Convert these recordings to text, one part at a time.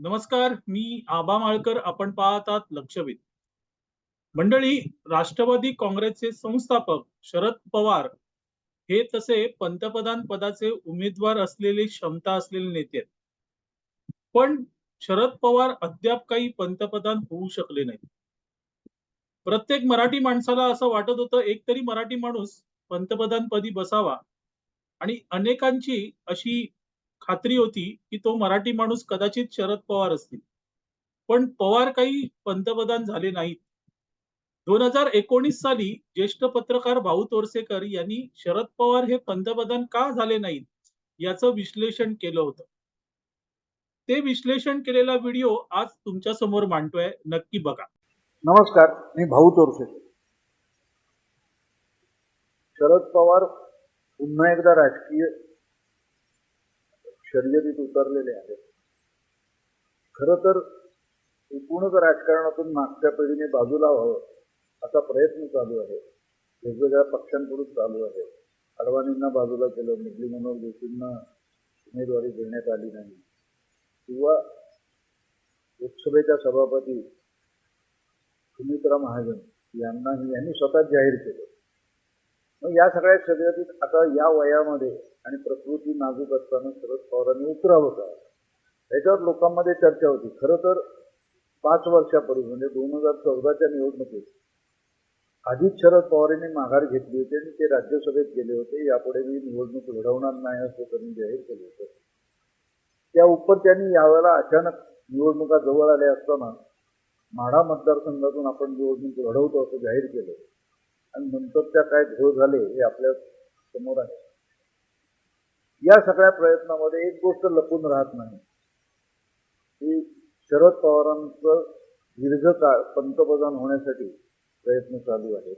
नमस्कार मी आबा माळकर आपण पाहतात लक्षवेध. मंडळी राष्ट्रवादी काँग्रेसचे संस्थापक शरद पवार हे तसे पंतप्रधान पदाचे उमेदवार असलेले क्षमता असलेले नेते आहेत. पण शरद पवार अद्याप काही पंतप्रधान होऊ शकले नाही प्रत्येक मराठी माणसाला असं वाटत होतं एक तरी मराठी माणूस पंतप्रधानपदी बसावा. आणि अनेकांची अशी खात्री होती की तो मराठी माणूस कदाचित शरद पवार असतील. पण पवार काही पंतप्रधान झाले नाहीत. दोन हजार एकोणीस साली ज्येष्ठ पत्रकार भाऊ तोरसेकर यांनी शरद पवार हे पंतप्रधान का झाले नाहीत याचं विश्लेषण केलं होतं. ते विश्लेषण केलेला व्हिडिओ आज तुमच्यासमोर मांडतोय. नक्की बघा. नमस्कार मी भाऊ तोरसे शरद पवार पुन्हा एकदा राजकीय शर्यतीत उतरलेले आहेत. खर तर एकूणच राजकारणातून मागच्या पिढीने बाजूला व्हावं असा प्रयत्न चालू आहे. वेगवेगळ्या पक्षांकडून चालू आहे. अडवाणींना बाजूला केलं मुरली मनोहर जोशींना उमेदवारी देण्यात आली नाही. किंवा लोकसभेच्या सभापती सुमित्रा महाजन यांनाही यांनी स्वतः जाहीर केलं. मग या सगळ्या शर्यतीत आता या वयामध्ये आणि प्रकृती नाजूक असताना शरद पवारांनी उतरावं का? त्याच्यावर लोकांमध्ये चर्चा होती. खरं तर पाच वर्षापूर्वी म्हणजे दोन हजार चौदाच्या निवडणुकीत आधीच शरद पवारांनी माघार घेतली होती आणि ते राज्यसभेत गेले होते. यापुढे मी निवडणूक लढवणार नाही असं त्यांनी जाहीर केलं होतं. त्या उपर त्यांनी यावेळेला अचानक निवडणुका जवळ आल्या असताना माढा मतदारसंघातून आपण निवडणूक लढवतो असं जाहीर केलं. आणि नंतर त्या काय घोळ झाले हे आपल्यासमोर आहे. या सगळ्या प्रयत्नामध्ये एक गोष्ट लपून राहत नाही. की शरद पवारांचं दीर्घकाळ पंतप्रधान होण्यासाठी प्रयत्न चालू आहेत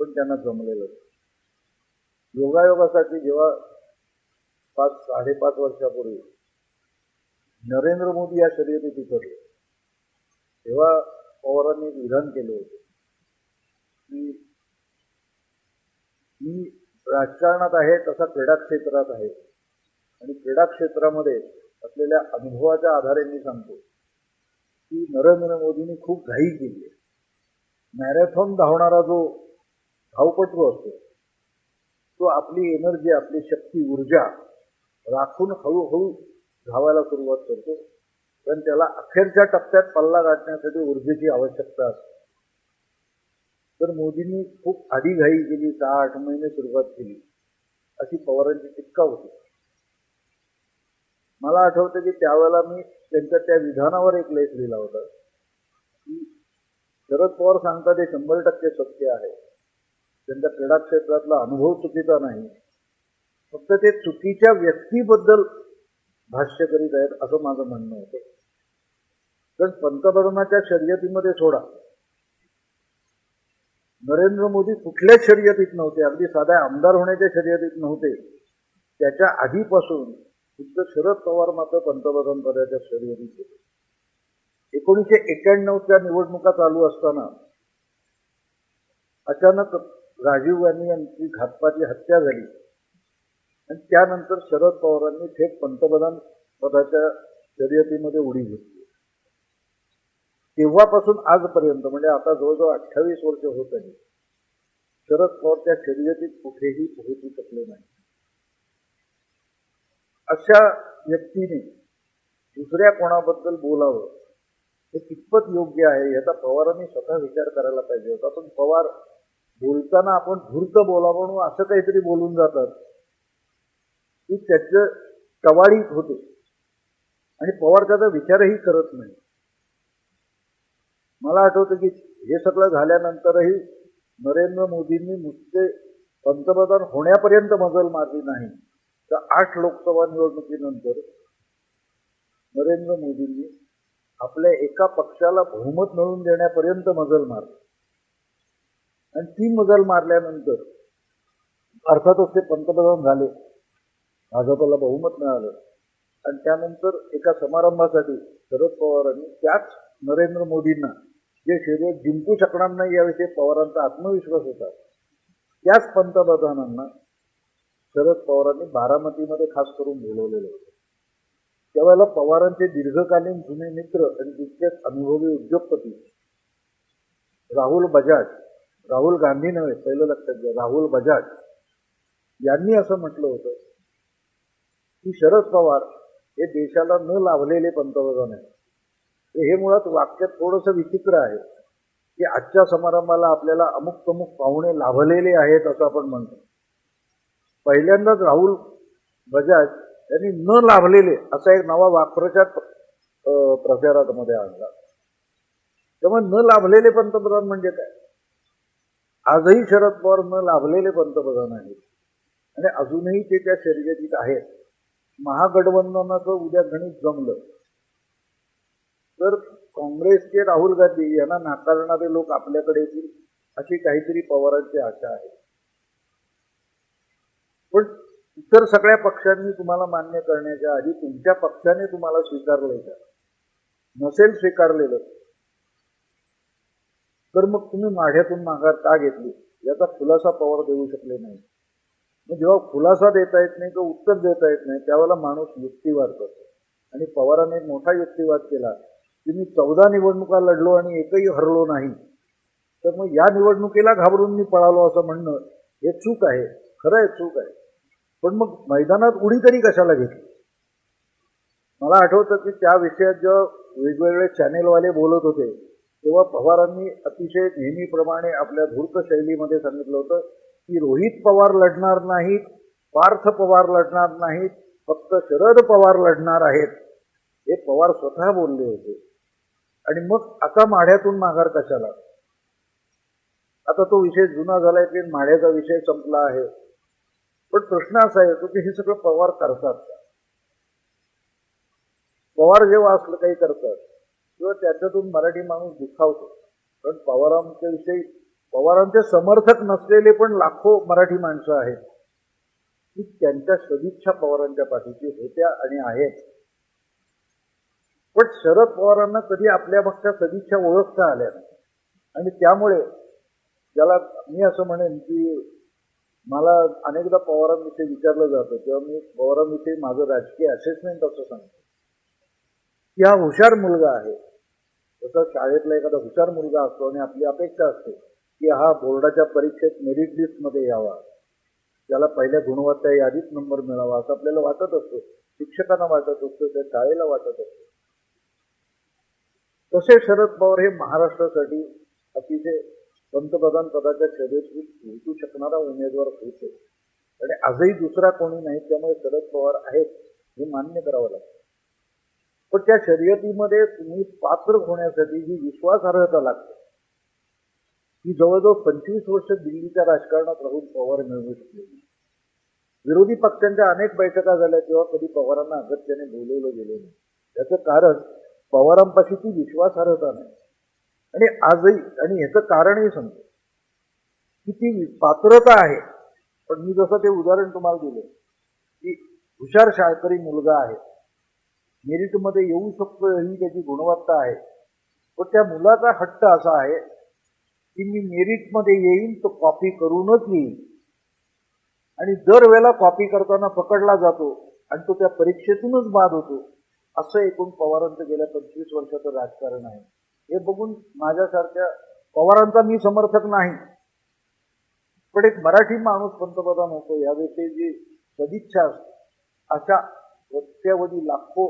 पण त्यांना जमलेलं योगायोगासाठी जेव्हा पाच साडेपाच वर्षापूर्वी नरेंद्र मोदी या शर्यतीत उतरले तेव्हा पवारांनी विधान केले होते की मी राजकारणात आहे तसा क्रीडा क्षेत्रात आहे. आणि क्रीडा क्षेत्रामध्ये असलेल्या अनुभवाच्या आधारे मी सांगतो की नरेंद्र मोदींनी खूप घाई केली आहे. मॅरेथॉन धावणारा जो धावपटू असतो तो आपली एनर्जी आपली शक्ती ऊर्जा राखून हळूहळू धावायला सुरुवात करतो. पण त्याला अखेरच्या टप्प्यात पल्ला गाठण्यासाठी ऊर्जेची आवश्यकता असते. तर मोदींनी खूप आधीघाई केली सहा आठ महिने सुरुवात केली. अशी पवारांची टिक्का होती. मला आठवतं की त्यावेळेला मी त्यांच्या त्या विधानावर एक लेख लिहिला होता. की शरद पवार सांगतात हे शंभर टक्के सत्य आहे. त्यांच्या क्रीडा क्षेत्रातला अनुभव चुकीचा नाही. फक्त ते चुकीच्या व्यक्तीबद्दल भाष्य करीत आहेत असं माझं म्हणणं होतं. कारण पंतप्रधानाच्या शर्यतीमध्ये सोडा. नरेंद्र मोदी कुठल्याच शर्यतीत नव्हते अगदी साध्या आमदार होण्याच्या शर्यतीत नव्हते. त्याच्या आधीपासून खुद्द शरद पवार मात्र पंतप्रधान पदाच्या शर्यतीत होते. एकोणीसशे एक्क्याण्णवच्या निवडणुका चालू असताना अचानक राजीव गांधी यांची घातपाती हत्या झाली. आणि त्यानंतर शरद पवारांनी थेट पंतप्रधान पदाच्या शर्यतीमध्ये उडी घेतली. तेव्हापासून आजपर्यंत म्हणजे आता जवळजवळ अठ्ठावीस वर्ष होत आहे शरद पवार त्या शर्यतीत कुठेही पोहोचू शकले नाही. अशा व्यक्तीने दुसऱ्या कोणाबद्दल बोलावं हे कितपत योग्य आहे याचा पवारांनी स्वतः विचार करायला पाहिजे होता. पण पवार बोलताना आपण धूर्त बोलावं म्हणून असं काहीतरी बोलून जातात. की त्याचं कवाळीत होते. आणि पवार त्याचा विचारही करत नाही. मला आठवतं की हे सगळं झाल्यानंतरही नरेंद्र मोदींनी नुसते पंतप्रधान होण्यापर्यंत मजल मारली नाही. तर आठ लोकसभा निवडणुकीनंतर नरेंद्र मोदींनी आपल्या एका पक्षाला बहुमत मिळवून देण्यापर्यंत मजल मारली. आणि ती मजल मारल्यानंतर अर्थातच ते पंतप्रधान झाले. भाजपला बहुमत मिळालं. आणि त्यानंतर एका समारंभासाठी शरद पवारांनी त्याच नरेंद्र मोदींना जे शरीर जिंकू शकणार नाही याविषयी पवारांचा आत्मविश्वास होता. त्याच पंतप्रधानांना शरद पवारांनी बारामतीमध्ये खास करून बोलवलेलं होतं. त्यावेळेला पवारांचे दीर्घकालीन जुने मित्र आणि तितकेच अनुभवी उद्योगपती राहुल बजाज राहुल गांधी नव्हे पहिलं लक्षात घ्या राहुल बजाज यांनी असं म्हटलं होतं की शरद पवार हे देशाला न लाभलेले पंतप्रधान आहेत. हे मुळात वाक्य थोडंसं विचित्र आहे. की आजच्या समारंभाला आपल्याला अमुक तमुक पाहुणे लाभलेले आहेत असं आपण म्हणतो. पहिल्यांदाच राहुल बजाज यांनी न लाभलेले असा एक नवा वाक्प्रचार अं, प्रचारामध्ये आणला. त्यामुळे न लाभलेले पंतप्रधान म्हणजे काय? आजही शरद पवार न लाभलेले पंतप्रधान आहेत. आणि अजूनही ते त्या शर्यतीत आहेत. महागठबंधनाचं उद्या गणित जमलं. तर काँग्रेसचे राहुल गांधी यांना नाकारणारे लोक आपल्याकडे येतील अशी काहीतरी पवारांची आशा आहे. पण इतर सगळ्या पक्षांनी तुम्हाला मान्य करण्याच्या आधी तुमच्या पक्षाने तुम्हाला स्वीकारलंय का नसेल स्वीकारलेलं तर मग तुम्ही माढ्यातून माघार का घेतली? याचा खुलासा पवार देऊ शकले नाही. मग जेव्हा खुलासा देता येत नाही किंवा उत्तर देता येत नाही त्यावेळेला माणूस युक्तिवाद करतो. आणि पवारांनी एक मोठा युक्तिवाद केला. की मी चौदा निवडणुका लढलो आणि एकही हरलो नाही तर मग या निवडणुकीला घाबरून मी पळालो असं म्हणणं हे चूक आहे. खरं आहे चूक आहे. पण मग मैदानात उडी तरी कशाला घेतली? मला आठवतं की त्या विषयात जेव्हा वेगवेगळे चॅनेलवाले बोलत होते तेव्हा पवारांनी अतिशय नेहमीप्रमाणे आपल्या धूर्त शैलीमध्ये सांगितलं होतं की रोहित पवार लढणार नाहीत पार्थ पवार लढणार नाहीत फक्त शरद पवार लढणार आहेत. हे पवार स्वतः बोलले होते. आणि मग आता माढ्यातून माघार कशाला? आता तो विषय जुना झालाय की माढ्याचा विषय संपला आहे. पण प्रश्न असा येतो की हे सगळं पवार करतात का? पवार जेव्हा असलं काही करतात किंवा त्याच्यातून मराठी माणूस दुखावतो. कारण पवारांच्या विषयी पवारांचे समर्थक नसलेले पण लाखो मराठी माणसं आहेत. की त्यांच्या सदिच्छा पवारांच्या पाठीची होत्या आणि आहेत. पण शरद पवारांना कधी आपल्या मागच्या सदिच्छा ओळखता आल्या नाही. आणि त्यामुळे ज्याला मी असं म्हणेन की मला अनेकदा पवारांविषयी विचारलं जातं तेव्हा मी पवारांविषयी माझं राजकीय असेसमेंट असं सांगतो. की हा हुशार मुलगा आहे. जसा शाळेतला एखादा हुशार मुलगा असतो आणि आपली अपेक्षा असते की हा बोर्डाच्या परीक्षेत मेरिट लिस्टमध्ये यावा. त्याला पहिल्या गुणवत्ता यादीत नंबर मिळावा असं आपल्याला वाटत असतो. शिक्षकांना वाटत असतो त्या शाळेला वाटत असतो. तसे शरद पवार हे महाराष्ट्रासाठी अतिशय पंतप्रधान पदाच्या शर्यतीत जिंकू शकणारा उमेदवार होते. आणि आजही दुसरा कोणी नाही त्यामुळे शरद पवार आहेत हे मान्य करावं लागतं. पण त्या शर्यतीमध्ये तुम्ही पात्र होण्यासाठी जी विश्वासार्हता लागते. ती जवळजवळ पंचवीस वर्ष दिल्लीच्या राजकारणात राहून पवार मिळवू शकले विरोधी पक्षांच्या अनेक बैठका झाल्या तेव्हा कधी पवारांना अगत्याने बोलवलं गेलं नाही. त्याचं कारण पवारांपाशी ती विश्वासार्हता नाही. आणि आजही आणि ह्याचं कारणही सांगतो. की ती पात्रता आहे. पण मी जसं ते उदाहरण तुम्हाला दिलं की हुशार शाळकरी मुलगा आहे. मेरिटमध्ये येऊ शकतो ही त्याची गुणवत्ता आहे. पण त्या मुलाचा हट्ट असा आहे की मी मेरिटमध्ये येईन तो कॉपी करूनच येईल आणि दरवेळेला कॉपी करताना पकडला जातो आणि तो त्या परीक्षेतूनच बाद होतो. असं एकूण पवारांचं गेल्या पंचवीस वर्षाचं राजकारण आहे. हे बघून माझ्यासारख्या पवारांचा मी समर्थक नाही. पण एक मराठी माणूस पंतप्रधान होतो याविषयी जी सदिच्छा असते अशा कोट्यावधी लाखो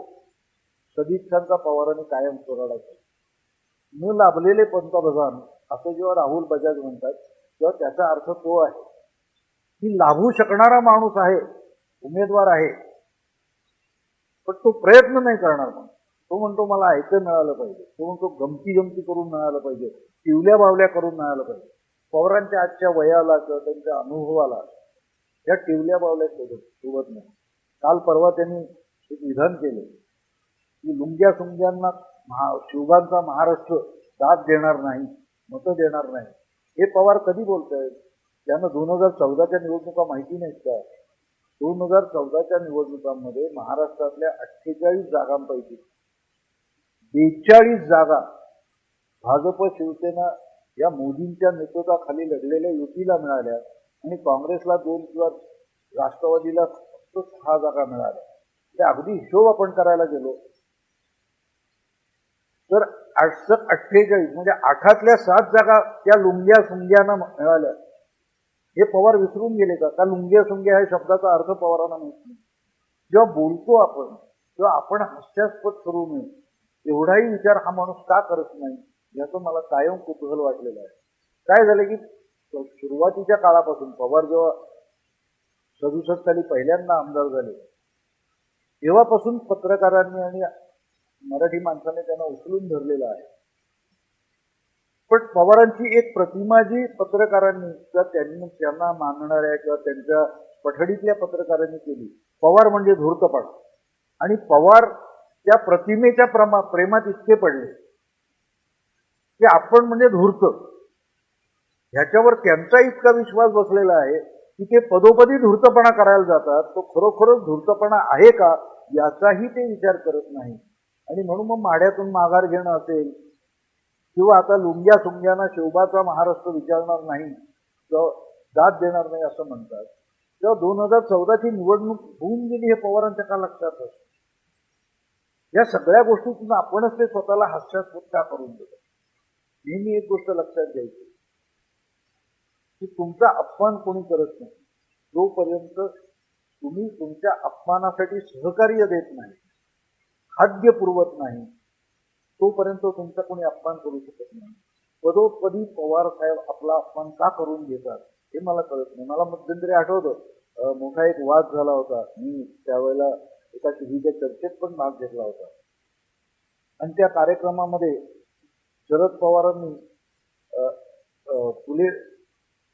सदिच्छांचा पवारांनी कायम कोराडा केला न लाभलेले पंतप्रधान असं जेव्हा राहुल बजाज म्हणतात तेव्हा त्याचा अर्थ तो आहे. की लाभू शकणारा माणूस आहे उमेदवार आहे पण तो प्रयत्न नाही करणार म्हणून. तो म्हणतो मला ऐकं मिळालं पाहिजे. तो म्हणतो गमती गमती करून मिळालं पाहिजे. टिवल्या बावल्या करून मिळालं पाहिजे. पवारांच्या आजच्या वयाला किंवा त्यांच्या अनुभवाला या टिवल्या बावल्या शोधत शोभत नाही. काल परवा त्यांनी एक विधान केलं. की लुंग्या सुंग्यांना महा शिवगांचा महाराष्ट्र दाद देणार नाही मतं देणार नाही. हे पवार कधी बोलतायत? त्यांना दोन हजार चौदाच्या निवडणुका माहिती नाहीत का? दोन हजार चौदाच्या निवडणुकांमध्ये महाराष्ट्रातल्या अठ्ठेचाळीस जागांपैकी बेचाळीस जागा भाजप शिवसेना या मोदींच्या नेतृत्वाखाली लढलेल्या युतीला मिळाल्या आणि काँग्रेसला दोन किंवा राष्ट्रवादीला फक्त सहा जागा मिळाल्या. ते अगदी हिशोब आपण करायला गेलो. तर अडसष्ट अठ्ठेचाळीस म्हणजे आठातल्या सात जागा त्या लुंग्या सुंग्यांना मिळाल्या. हे पवार विसरून गेले का? का लुंग्या सुंग्या ह्या शब्दाचा अर्थ पवारांना माहीत नाही? जेव्हा बोलतो आपण तेव्हा आपण हास्यास्पद करू नये. एवढाही विचार हा माणूस का करत नाही? याचं मला कायम कुतूहल वाटलेलं आहे. काय झालं की सुरुवातीच्या काळापासून पवार जेव्हा सदुसष्ट साली पहिल्यांदा आमदार झाले तेव्हापासून पत्रकारांनी आणि मराठी माणसाने त्यांना उचलून धरलेलं आहे. पण पवारांची एक प्रतिमा जी पत्रकारांनी किंवा त्यांनी त्यांना मानणाऱ्या किंवा त्यांच्या पठडीतल्या पत्रकारांनी केली पवार म्हणजे धूर्तपणा. आणि पवार त्या प्रतिमेच्या प्रमा प्रेमात इतके पडले की आपण म्हणजे धूर्त. ह्याच्यावर त्यांचा इतका विश्वास बसलेला आहे की ते पदोपदी धूर्तपणा करायला जातात. तो खरोखरच धूर्तपणा आहे का याचाही ते विचार करत नाही. आणि म्हणून मग माढ्यातून माघार घेणं असेल किंवा आता लुंग्या सुंग्यांना शोभाचा महाराष्ट्र विचारणार नाही किंवा दाद देणार नाही असं म्हणतात. तेव्हा दोन हजार चौदाची निवडणूक होऊन गेली हे पवारांच्या का लक्षात असतं? या सगळ्या गोष्टीतून आपणच ते स्वतःला हास्यास्पद का करून देतो. नेहमी एक गोष्ट लक्षात घ्यायची. की तुमचा अपमान कोणी करत नाही. जोपर्यंत तुम्ही तुमच्या अपमानासाठी सहकार्य देत नाही खाद्य पुरवत नाही तोपर्यंत तुमचा कोणी अपमान करू शकत नाही. पदोपदी पवार साहेब आपला अपमान का करून घेतात हे मला कळत नाही. मला मध्यंतरी आठवतं मोठा एक वाद झाला होता. मी त्यावेळेला एका टीव्हीच्या चर्चेत पण भाग घेतला होता. आणि त्या कार्यक्रमामध्ये शरद पवारांनी फुले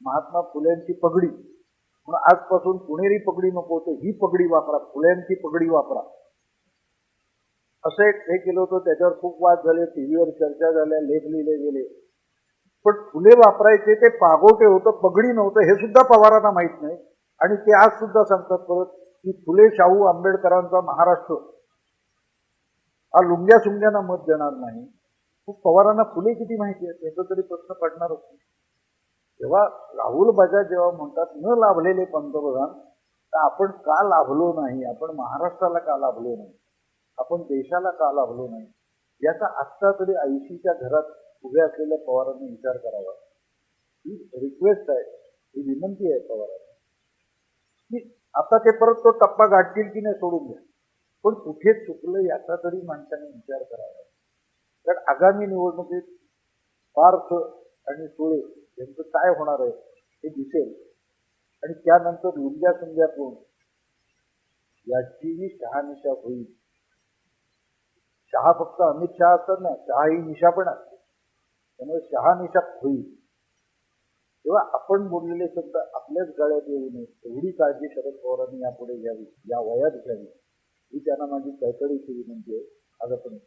महात्मा फुलेंची पगडी म्हणून आजपासून पुणेरी पगडी नको तर ही पगडी वापरा फुल्यांची पगडी वापरा. असं एक हे केलं होतं त्याच्यावर खूप वाद झाले टीव्हीवर चर्चा झाल्या लेख लिहिले गेले. पण फुले वापरायचे ते पागोटे होतं पगडी नव्हतं हे सुद्धा पवारांना माहीत नाही. आणि ते आज सुद्धा सांगतात परत की फुले शाहू आंबेडकरांचा महाराष्ट्र. हा लुंग्या सुंग्यांना मत देणार नाही. मग पवारांना फुले किती माहिती आहे त्याचा तरी प्रश्न पडणार होतो तेव्हा राहुल बजाज जेव्हा म्हणतात न लाभलेले पंतप्रधान तर आपण का लाभलो नाही? आपण महाराष्ट्राला का लाभलो नाही? आपण देशाला का लाभलो नाही? याचा आत्ता तरी आयुषीच्या घरात उभे असलेल्या पवारांनी विचार करावा. ही रिक्वेस्ट आहे ही विनंती आहे पवारांना. की आता ते परत तो टप्पा गाठतील की नाही सोडून द्या. पण कुठे चुकलं याचा तरी माणसाने विचार करावा. कारण आगामी निवडणुकीत पार्थ आणि सुळे यांचं काय होणार आहे हे दिसेल. आणि त्यानंतर लुंग्या सुंग्या याचीही शहानिशा होईल. शहा फक्त अमित शहा असतात ना शहा ही निशा पण असते. त्यामुळे शहानिशा होईल. तेव्हा आपण बोललेले शब्द आपल्याच गळ्यात येऊ नये. एवढी काळजी शरद पवारांनी यापुढे घ्यावी या वयात घ्यावी. ही त्यांना माझी कळकळीची विनंती आहे. आज आपण